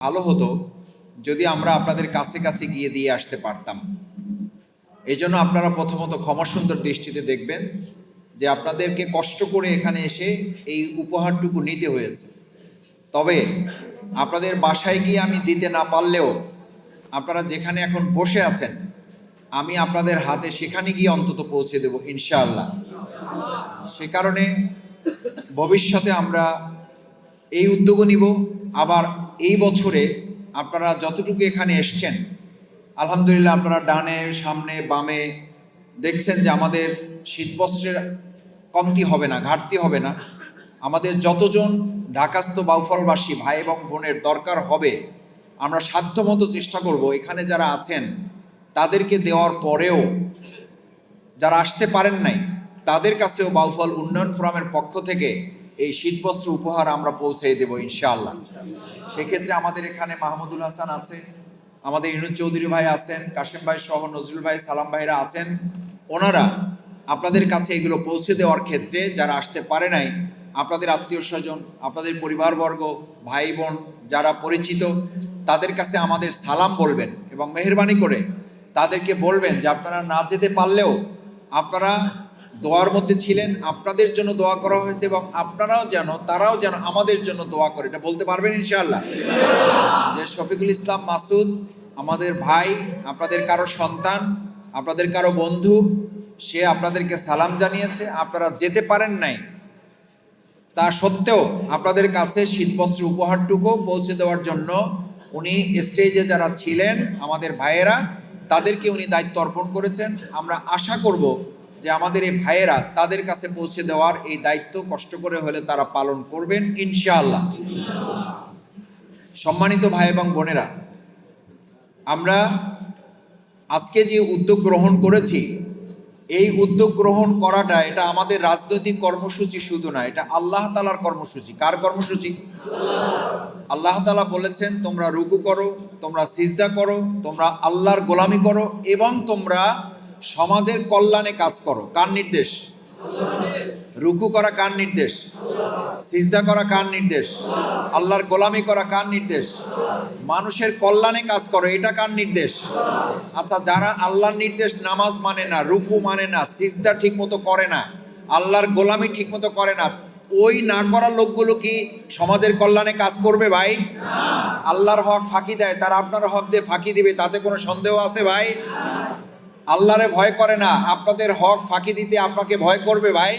ভালো হতো যদি আমরা আপনাদের কাছে কাছে গিয়ে দিয়ে আসতে পারতাম। এই জন্য আপনারা প্রথমত ক্ষমাসুন্দর দৃষ্টিতে দেখবেন যে আপনাদেরকে কষ্ট করে এখানে এসে এই উপহারটুকু নিতে হয়েছে। তবে আপনাদের বাসায় গিয়ে আমি দিতে না পারলেও আপনারা যেখানে এখন বসে আছেন, আমি আপনাদের হাতে সেখানে গিয়ে অন্তত পৌঁছে দেব ইনশাআল্লাহ। সে কারণে ভবিষ্যতে আমরা এই উদ্যোগও নিব, আবার এই বছরে আপনারা যতটুকু এখানে এসছেন, আলহামদুলিল্লাহ আপনারা ডানে, সামনে, বামে দেখছেন যে আমাদের শীতবস্ত্রের কমতি হবে না, ঘাটতি হবে না। আমাদের যতজন ঢাকাস্থ বাউফলবাসী ভাই এবং বোনের দরকার হবে, আমরা সাধ্যমতো চেষ্টা করব এখানে যারা আছেন, তাদেরকে দেওয়ার পরেও যারা আসতে পারেন নাই, তাদের কাছেও বাউফল উন্নয়ন ফোরামের পক্ষ থেকে এই শীতবস্ত্র উপহার আমরা পৌঁছে দেব, ইনশাআল্লাহ। সেক্ষেত্রে আমাদের এখানে মাহমুদুল হাসান আছে, আমাদের ইনুজ চৌধুরী ভাই আছেন, কাশেম ভাই সহ নজরুল ভাই, সালাম ভাইরা আছেন। ওনারা আপনাদের কাছে এগুলো পৌঁছে দেওয়ার ক্ষেত্রে যারা আসতে পারে নাই, আপনাদের আত্মীয় স্বজন, আপনাদের পরিবারবর্গ, ভাই বোন যারা পরিচিত, তাদের কাছে আমাদের সালাম বলবেন এবং মেহরবানি করে তাদেরকে বলবেন যে আপনারা না যেতে পারলেও আপনারা দোয়ার মধ্যে ছিলেন, আপনাদের জন্য দোয়া করা হয়েছে এবং আপনারাও যেন, তারাও যেন আমাদের জন্য দোয়া করে। এটা বলতে পারবেন ইনশাআল্লাহ? যে শফিকুল ইসলাম মাসুদ, আমাদের ভাই, আপনাদের কারও সন্তান, আপনাদের কারও বন্ধু, সে আপনাদেরকে সালাম জানিয়েছে, আপনারা যেতে পারেন নাই। তা সত্ত্বেও আপনাদের কাছে শীতবস্ত্রের উপহারটুকু পৌঁছে দেওয়ার জন্য উনি স্টেজে যারা ছিলেন, আমাদের ভাইয়েরা, তাদেরকে উনি দায়িত্ব অর্পণ করেছেন। আমরা আশা করব যে আমাদের এই ভাইয়েরা তাদের কাছে পৌঁছে দেওয়ার এই দায়িত্ব কষ্ট করে হলে তারা পালন করবেন ইনশাআল্লাহ। সম্মানিত ভাই এবং বোনেরা, আমরা আজকে যে উদ্যোগ গ্রহণ করেছি, এই উদ্যোগ গ্রহণ করাটা এটা আমাদের রাজনৈতিক কর্মসূচি শুধু না, এটা আল্লাহ তালার কর্মসূচি। কার কর্মসূচি? আল্লাহ তালা বলেছেন, তোমরা রুকু করো, তোমরা সিজদা করো, তোমরা আল্লাহর গোলামি করো এবং তোমরা সমাজের কল্যাণে কাজ করো। কার নির্দেশ? রুকু করা কার নির্দেশ? সিজদা করা কার নির্দেশ? আল্লাহর গোলামি করা কার নির্দেশ? মানুষের কল্যাণে কাজ করো, এটা কার নির্দেশ? আচ্ছা যারা আল্লাহর নির্দেশ নামাজ মানে না, রুকু মানে না, সিজদা ঠিক মতো করে না, আল্লাহর গোলামি ঠিক মতো করে না, ওই না করা লোকগুলো কি সমাজের কল্যাণে কাজ করবে ভাই? আল্লাহর হক ফাঁকি দেয়, তারা আপনার হক যে ফাঁকি দিবে, তাতে কোনো সন্দেহ আছে ভাই? আল্লাহরে ভয় করে না, আপনাদের হক ফাঁকি দিতে আপনাকে ভয় করবে ভাই।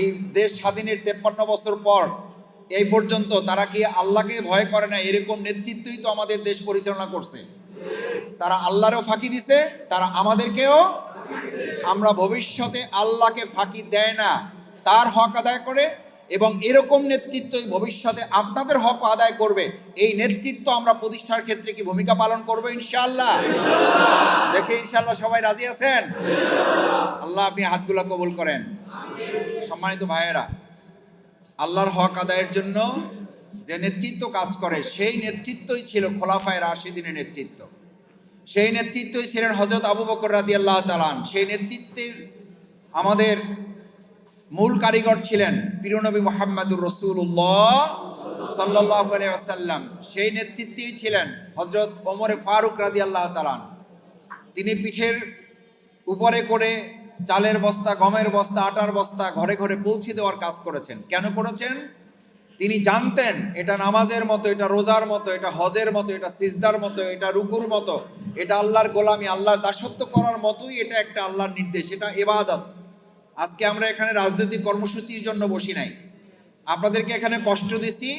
এই দেশ স্বাধীনের তেপ্পান্ন বছর পর, এই পর্যন্ত তারা কি আল্লাহকে ভয় করে না? এরকম নেতৃত্বই তো আমাদের দেশ পরিচালনা করছে। তারা আল্লাহরেও ফাঁকি দিছে, তারা আমাদেরকেও আমরা ভবিষ্যতে আল্লাহকে ফাঁকি দেয় না, তার হক আদায় করে এবং এরকম নেতৃত্বই ভবিষ্যতে আপনাদের হক আদায় করবে। এই নেতৃত্ব আমরা প্রতিষ্ঠার ক্ষেত্রে কি ভূমিকা পালন করব ইনশাল্লাহ দেখে ইনশাল্লাহ সবাই রাজি আছেন? আল্লাহ আপনি হাতগুলো কবুল করেন। সম্মানিত ভাইয়েরা, আল্লাহর হক আদায়ের জন্য যে নেতৃত্ব কাজ করে, সেই নেতৃত্বই ছিল খোলাফায় রাশিদিনের নেতৃত্ব। সেই নেতৃত্বই ছিলেন হজরত আবু বকর রাদি আল্লাহ তালান সেই নেতৃত্বের আমাদের মূল কারিগর ছিলেন প্রিয়নবী মোহাম্মদুর রসুল্লাহ সাল্লাহ আসাল্লাম সেই নেতৃত্বেই ছিলেন হজরত ওমরে ফারুক রাদি আল্লাহ তালান তিনি পিঠের উপরে করে চালের বস্তা, গমের বস্তা, আটার বস্তা ঘরে ঘরে পৌঁছে দেওয়ার কাজ করেছেন। কেন করেছেন? তিনি জানতেন এটা নামাজের মতো, এটা রোজার মতো, এটা হজের মতো, এটা সিজদার মতো, এটা রুকুর মতো, এটা আল্লাহর গোলামি, আল্লাহর দাসত্ব করার মতোই এটা একটা আল্লাহর নির্দেশ, এটা এবাদত আজকে আমরা এখানে রাজনৈতিক কর্মসূচির জন্য বসি নাই। আপনাদেরকে এখানে কষ্ট দিছি।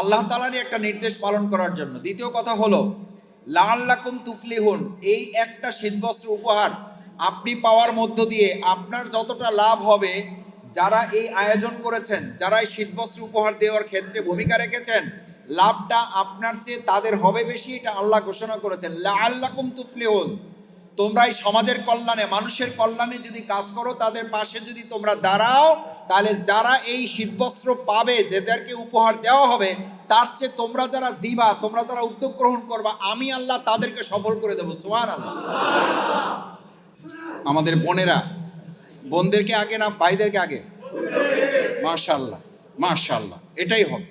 আল্লাহ তালারই একটা নির্দেশ পালন করার জন্য। দ্বিতীয় কথা হলো লাল্লাকুম তুফলিহুন, এই একটা শীতবস্ত্র উপহার আপনি পাওয়ার মধ্য দিয়ে আপনার যতটা লাভ হবে, যারা এই আয়োজন করেছেন, যারা এই শীতবস্ত্র উপহার দেওয়ার ক্ষেত্রে ভূমিকা রেখেছেন, লাভটা আপনার চেয়ে তাদের হবে বেশি, এটা আল্লাহ ঘোষণা করেছেন। লাল্লাকুম তুফলিহুন তোমরা এই সমাজের কল্যাণে, মানুষের কল্যাণে যদি কাজ করো, তাদের পাশে যদি তোমরা দাঁড়াও, তাহলে যারা এই শীতবস্ত্র পাবে, যাদেরকে উপহার দেওয়া হবে, তার চেয়ে তোমরা যারা দিবা, তোমরা যারা উদ্যোগ গ্রহণ করবা, আমি আল্লাহ তাদেরকে সফল করে দেবো। সোহান আল্লাহ আমাদের বোনেরা, বোনদেরকে আগে না ভাইদেরকে আগে? মাশাল্লাহ মাশাল্লাহ এটাই হবে।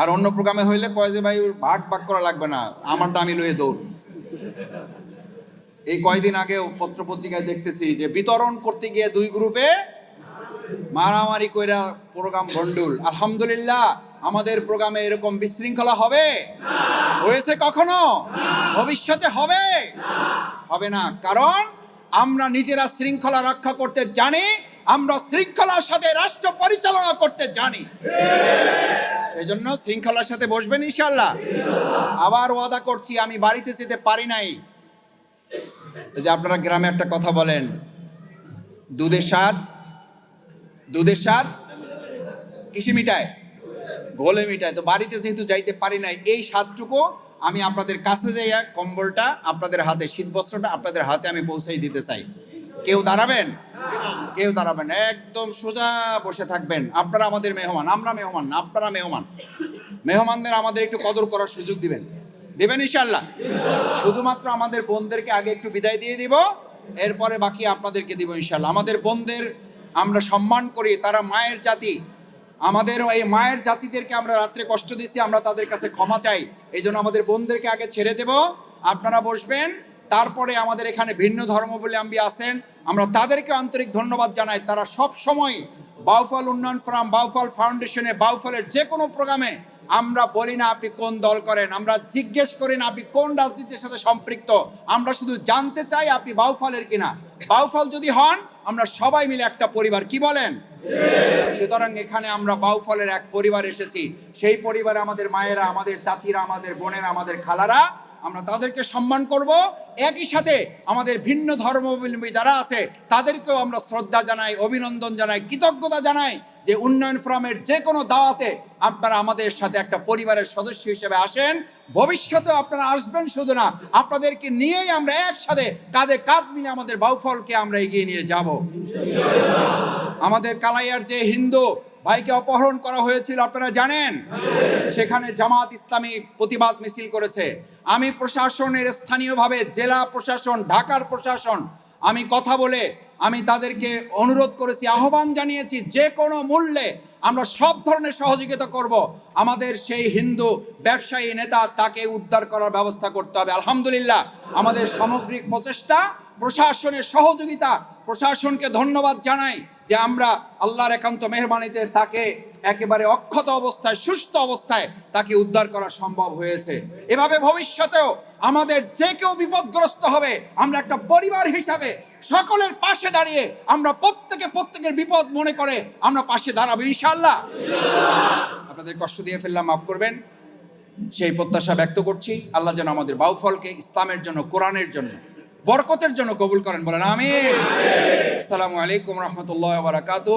আর অন্য প্রোগ্রামে হইলে কয় যে, ভাই ভাগ ভাগ করা লাগবে না, আমারটা আমি লয়ে দৌড়। এই কয়দিন আগেও পত্র পত্রিকায় দেখতেছি যে বিতরণ করতে গিয়ে দুই গ্রুপে মারামারি কইরা প্রোগ্রাম গন্ডুল আলহামদুলিল্লাহ, আমাদের প্রোগ্রামে এরকম বিশৃঙ্খলা হবে? হয়েছে কখনো? ভবিষ্যতে হবে? হবে না। কারণ আমরা নিজেরা শৃঙ্খলা রক্ষা করতে জানি, আমরা শৃঙ্খলার সাথে রাষ্ট্র পরিচালনা করতে জানি। সেই জন্য শৃঙ্খলার সাথে বসবেন ইনশাল্লাহ আবার ওয়াদা করছি, আমি বাড়িতে যেতে পারি নাই। যে আপনারা গ্রামে একটা কথা বলেন। দুধের স্বাদ? দুধের স্বাদ? কিসে মিটায় গোলে মিটায় তো বাড়িতে যেহেতু যাইতে পারি নাই, এই স্বাদটুকু আমি আপনাদের কাছে যাইয়া কম্বলটা আপনাদের হাতে শীত বস্ত্রটা আপনাদের হাতে আমি পৌঁছাই দিতে চাই। কেউ দাঁড়াবেন? কেউ দাঁড়াবেন একদম সোজা বসে থাকবেন। আপনারা আমাদের মেহমান, আমরা মেহমান আপনারা মেহমান। মেহমানদের আমাদের একটু কদর করার সুযোগ দিবেন। দেবেন ইনশাল্লাহ শুধুমাত্র আমাদের বোনদেরকে আগে একটু বিদায় দিয়ে দিব, এরপরে বাকি আপনাদেরকে দিব ইনশাল্লাহ আমাদের বোনদের আমরা সম্মান করি, তারা মায়ের জাতি। আমাদের এই মায়ের জাতিদেরকে আমরা রাত্রে কষ্ট দিচ্ছি আমরা তাদের কাছে ক্ষমা চাই। এই জন্য আমাদের বোনদেরকে আগে ছেড়ে দেব। আপনারা বসবেন, তারপরে আমাদের এখানে ভিন্ন ধর্মাবলম্বী আছেন। আমরা তাদেরকে আন্তরিক ধন্যবাদ জানাই। তারা সব সময় বাউফল উন্নয়ন ফোরাম, বাউফল ফাউন্ডেশনে, বাউফলের যে কোনো প্রোগ্রামে আমরা বলি না আপনি কোন দল করেন, আমরা জিজ্ঞেস করি না আপনি কোন রাজনীতির সাথে সম্পৃক্ত, আমরা শুধু জানতে চাই আপনি বাউফলের কিনা। বাউফল যদি হন, আমরা সবাই মিলে একটা পরিবার, কি বলেন? সুতরাং এখানে আমরা বাউফলের এক পরিবার এসেছি, সেই পরিবারে আমাদের মায়েরা, আমাদের চাচিরা, আমাদের বোনেরা, আমাদের খালারা, আমরা তাদেরকে সম্মান করব। একই সাথে আমাদের ভিন্ন ধর্মাবলম্বী যারা আছে, তাদেরকেও আমরা শ্রদ্ধা জানাই, অভিনন্দন জানাই, কৃতজ্ঞতা জানাই। যে উন্নয়ন ফোরামের যে কোনো দাওয়াতে আপনারা আমাদের সাথে একটা পরিবারের সদস্য হিসেবে আসেন। ভবিষ্যতে আপনারা আসবেন, শুধু না, আপনাদেরকে নিয়েই আমরা একসাথে কাঁধে কাঁধ মিলে আমাদের বাউফলকে আমরা এগিয়ে নিয়ে যাব। আমাদের কালাইয়ার যে হিন্দু ভাইকে অপহরণ করা হয়েছিল, আপনারা জানেন? সেখানে জামাত ইসলামী প্রতিবাদ মিছিল করেছে। আমি প্রশাসনের স্থানীয়ভাবে জেলা প্রশাসন, ঢাকার প্রশাসন, আমি কথা বলে আমি তাদেরকে অনুরোধ করেছি, আহ্বান জানিয়েছি, যে কোনো মূল্যে আমরা সব ধরনের সহযোগিতা করব। আমাদের সেই হিন্দু ব্যবসায়ী নেতা তাকে উদ্ধার করার ব্যবস্থা করতে হবে। আলহামদুলিল্লাহ, আমাদের সামগ্রিক প্রচেষ্টা, প্রশাসনের সহযোগিতা, প্রশাসনকে ধন্যবাদ জানাই যে আমরা আল্লাহর একান্ত মেহরবানিতে তাকে একেবারে অক্ষত অবস্থায়, সুস্থ অবস্থায় তাকে উদ্ধার করা সম্ভব হয়েছে। এভাবে ভবিষ্যতেও আমাদের যে কেউ বিপদগ্রস্ত হবে, আমরা একটা পরিবার হিসাবে সকলের পাশে দাঁড়িয়ে আমরা প্রত্যেকে প্রত্যেকের বিপদ মনে করে আমরা পাশে দাঁড়াবো ইনশাল্লাহ আপনাদের কষ্ট দিয়ে ফেললাম, মাফ করবেন। সেই প্রত্যাশা ব্যক্ত করছি। আল্লাহ যেন আমাদের বাউফলকে ইসলামের জন্য, কোরআনের জন্য, বরকতের জন্য কবুল করেন। বলেন, আমিন। আসসালামু আলাইকুম রহমতুল্লাহ বারাকাতু